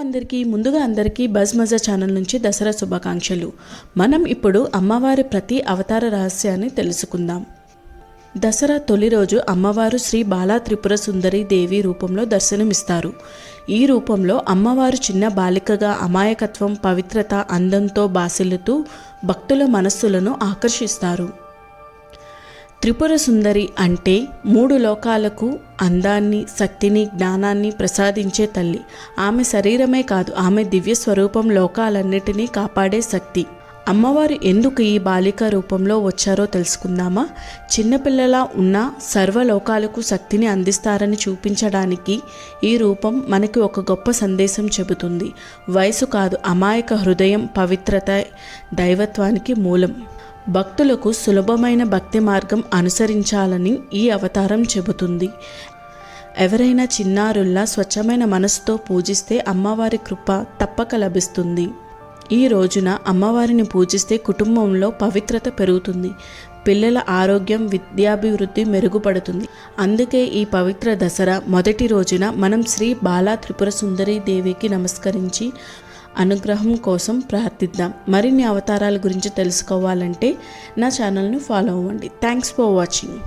అందరికీ ముందుగా అందరికీ బజ్ మజా ఛానల్ నుంచి దసరా శుభాకాంక్షలు. మనం ఇప్పుడు అమ్మవారి ప్రతి అవతార రహస్యాన్ని తెలుసుకుందాం. దసరా తొలి రోజు అమ్మవారు శ్రీ బాలా త్రిపుర సుందరి దేవి రూపంలో దర్శనమిస్తారు. ఈ రూపంలో అమ్మవారు చిన్న బాలికగా అమాయకత్వం పవిత్రత అందంతో బాసిల్లుతూ భక్తుల మనస్సులను ఆకర్షిస్తారు. త్రిపుర సుందరి అంటే మూడు లోకాలకు అందాన్ని శక్తిని జ్ఞానాన్ని ప్రసాదించే తల్లి. ఆమె శరీరమే కాదు ఆమె దివ్య స్వరూపం లోకాలన్నిటినీ కాపాడే శక్తి. అమ్మవారు ఎందుకు ఈ బాలిక రూపంలో వచ్చారో తెలుసుకుందామా? చిన్నపిల్లలా ఉన్న సర్వలోకాలకు శక్తిని అందిస్తారని చూపించడానికి ఈ రూపం మనకి ఒక గొప్ప సందేశం చెబుతుంది. వయసు కాదు అమాయక హృదయం పవిత్రత దైవత్వానికి మూలం. భక్తులకు సులభమైన భక్తి మార్గం అనుసరించాలని ఈ అవతారం చెబుతుంది. ఎవరైనా చిన్నారుల్లా స్వచ్ఛమైన మనసుతో పూజిస్తే అమ్మవారి కృప తప్పక లభిస్తుంది. ఈ రోజున అమ్మవారిని పూజిస్తే కుటుంబంలో పవిత్రత పెరుగుతుంది. పిల్లల ఆరోగ్యం విద్యాభివృద్ధి మెరుగుపడుతుంది. అందుకే ఈ పవిత్ర దసరా మొదటి రోజున మనం శ్రీ బాలా త్రిపుర సుందరి దేవికి నమస్కరించి అనుగ్రహం కోసం ప్రార్థిద్దాం. మరిన్ని అవతారాల గురించి తెలుసుకోవాలంటే నా ఛానల్ను ఫాలో అవ్వండి. Thanks for watching